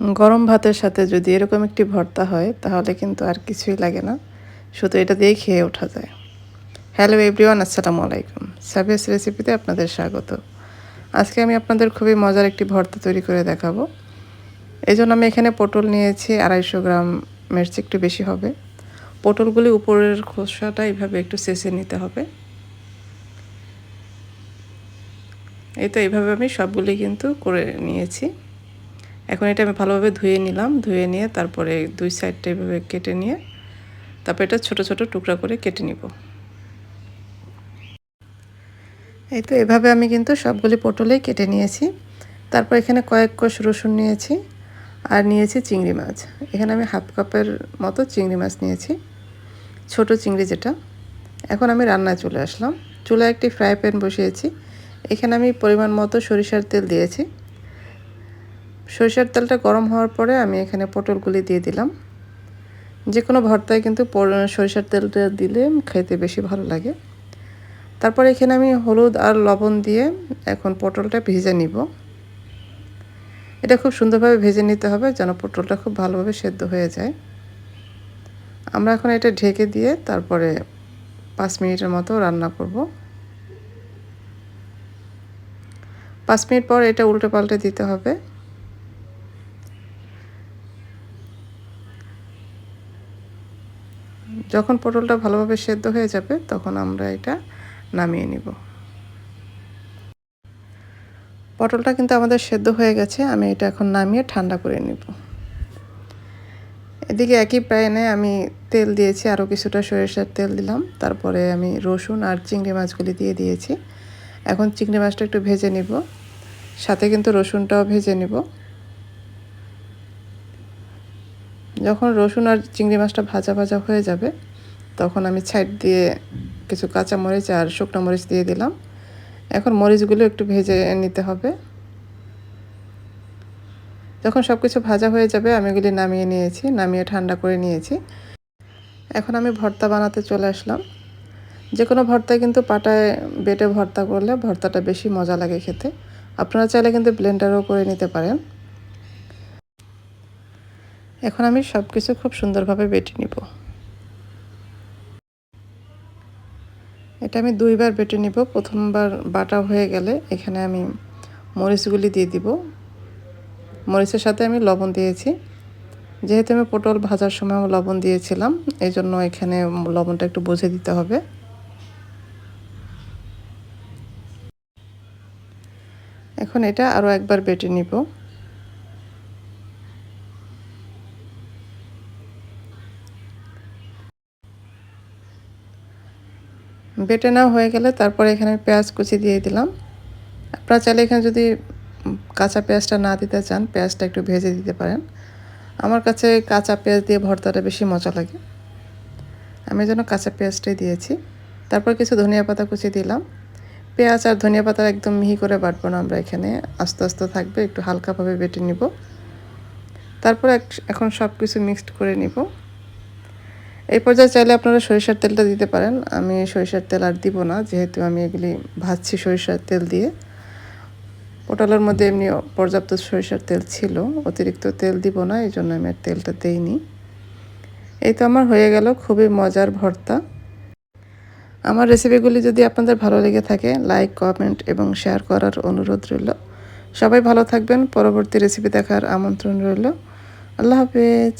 গরম ভাতের সাথে যদি এরকম একটি ভর্তা হয়, তাহলে কিন্তু আর কিছুই লাগে না। শুধু এটা দিয়েই খেয়ে ওঠা যায়। হ্যালো এভরিওয়ান, আসসালামু আলাইকুম। সাবিয়াস রেসিপিতে আপনাদের স্বাগত। আজকে আমি আপনাদের খুবই মজার একটি ভর্তা তৈরি করে দেখাবো। এই জন্য আমি এখানে পটল নিয়েছি, আড়াইশো গ্রাম মির্চি একটু বেশি হবে। পটলগুলি উপরের খোসাটা এইভাবে একটু চেঁচে নিতে হবে। এই তো এইভাবে আমি সবগুলি কিন্তু করে নিয়েছি। এখন এটা আমি ভালোভাবে ধুয়ে নিলাম, ধুয়ে নিয়ে তারপরে দুই সাইডটা এভাবে কেটে নিয়ে তারপর এটা ছোট ছোট টুকরা করে কেটে নিব। এই তো এভাবে আমি কিন্তু সবগুলি পটলেই কেটে নিয়েছি। তারপর এখানে কয়েক কোষ রসুন নিয়েছি আর নিয়েছি চিংড়ি মাছ। এখানে আমি হাফ কাপের মতো চিংড়ি মাছ নিয়েছি, ছোট চিংড়ি যেটা। এখন আমি রান্নায় চলে আসলাম। চুলায় একটি ফ্রাই প্যান বসিয়েছি। এখানে আমি পরিমাণ মতো সরিষার তেল দিয়েছি। সরিষার তেলটা গরম হওয়ার পরে আমি এখানে পটলগুলি দিয়ে দিলাম। যে কোনো ভর্তায় কিন্তু সরিষার তেলটা দিলে খেতে বেশি ভালো লাগে। তারপর এখানে আমি হলুদ আর লবণ দিয়ে এখন পটলটা ভেজে নিব। এটা খুব সুন্দরভাবে ভেজে নিতে হবে যেন পটলটা খুব ভালোভাবে সেদ্ধ হয়ে যায়। আমরা এখন এটা ঢেকে দিয়ে তারপরে পাঁচ মিনিটের মতো রান্না করব। পাঁচ মিনিট পর এটা উল্টে পাল্টে দিতে হবে। যখন পটলটা ভালোভাবে সেদ্ধ হয়ে যাবে, তখন আমরা এটা নামিয়ে নিব। পটলটা কিন্তু আমাদের সেদ্ধ হয়ে গেছে, আমি এটা এখন নামিয়ে ঠান্ডা করে নিব। এদিকে একই প্যানে আমি তেল দিয়েছি, আরও কিছুটা সরিষার তেল দিলাম। তারপরে আমি রসুন আর চিংড়ি মাছগুলি দিয়ে দিয়েছি। এখন চিংড়ি মাছটা একটু ভেজে নিব, সাথে কিন্তু রসুনটাও ভেজে নিব। যখন রসুন আর চিংড়ি মাছটা ভাজা ভাজা হয়ে যাবে, তখন আমি ছাইড দিয়ে কিছু কাঁচা মরিচ আর শুকনো মরিচ দিয়ে দিলাম। এখন মরিচগুলো একটু ভেজে নিতে হবে। যখন সব কিছু ভাজা হয়ে যাবে, আমি এগুলি নামিয়ে নিয়েছি, নামিয়ে ঠান্ডা করে নিয়েছি। এখন আমি ভর্তা বানাতে চলে আসলাম। যে কোনো ভর্তায় কিন্তু পাটায় বেটে ভর্তা করলে ভর্তাটা বেশি মজা লাগে খেতে। আপনারা চাইলে কিন্তু ব্লেন্ডারও করে নিতে পারেন। এখন আমি সব কিছু খুব সুন্দরভাবে বেটে নিব। এটা আমি দুইবার বেটে নিব। প্রথমবার বাটা হয়ে গেলে এখানে আমি মরিচগুলি দিয়ে দিব। মরিচের সাথে আমি লবণ দিয়েছি। যেহেতু আমি পটল ভাজার সময় লবণ দিয়েছিলাম এই জন্য এখানে লবণটা একটু বুঝে দিতে হবে। এখন এটা আরও একবার বেটে নিব। বেটে না হয়ে গেলে তারপরে এখানে পেঁয়াজ কুচি দিয়ে দিলাম। আপনারা চাইলে এখানে যদি কাঁচা পেঁয়াজটা না দিতে চান, পেঁয়াজটা একটু ভেজে দিতে পারেন। আমার কাছে কাঁচা পেঁয়াজ দিয়ে ভর্তাটা বেশি মজা লাগে। আমি যেন কাঁচা পেঁয়াজটাই দিয়েছি। তারপর কিছু ধনিয়া পাতা কুচি দিলাম। পেঁয়াজ আর ধনিয়া পাতা একদম মিহি করে বাটবো না আমরা এখানে। আস্তে আস্তে থাকবে, একটু হালকাভাবে বেটে নিব। তারপর এখন সব কিছু মিক্সড করে নিব। এই পর্যায়ে চাইলে আপনারা সরিষার তেলটা দিতে পারেন। আমি সরিষার তেল আর দিব না, যেহেতু আমি এগুলি ভাজছি সরিষার তেল দিয়ে। পটলের মধ্যে এমনি পর্যাপ্ত সরিষার তেল ছিল, অতিরিক্ত তেল দিব না, এই জন্য আমি আর তেলটা দেইনি। এই তো আমার হয়ে গেল, খুবই মজার ভর্তা। আমার রেসিপিগুলি যদি আপনাদের ভালো লেগে থাকে, লাইক, কমেন্ট এবং শেয়ার করার অনুরোধ রইল। সবাই ভালো থাকবেন, পরবর্তী রেসিপি দেখার আমন্ত্রণ রইল। আল্লাহ হাফেজ।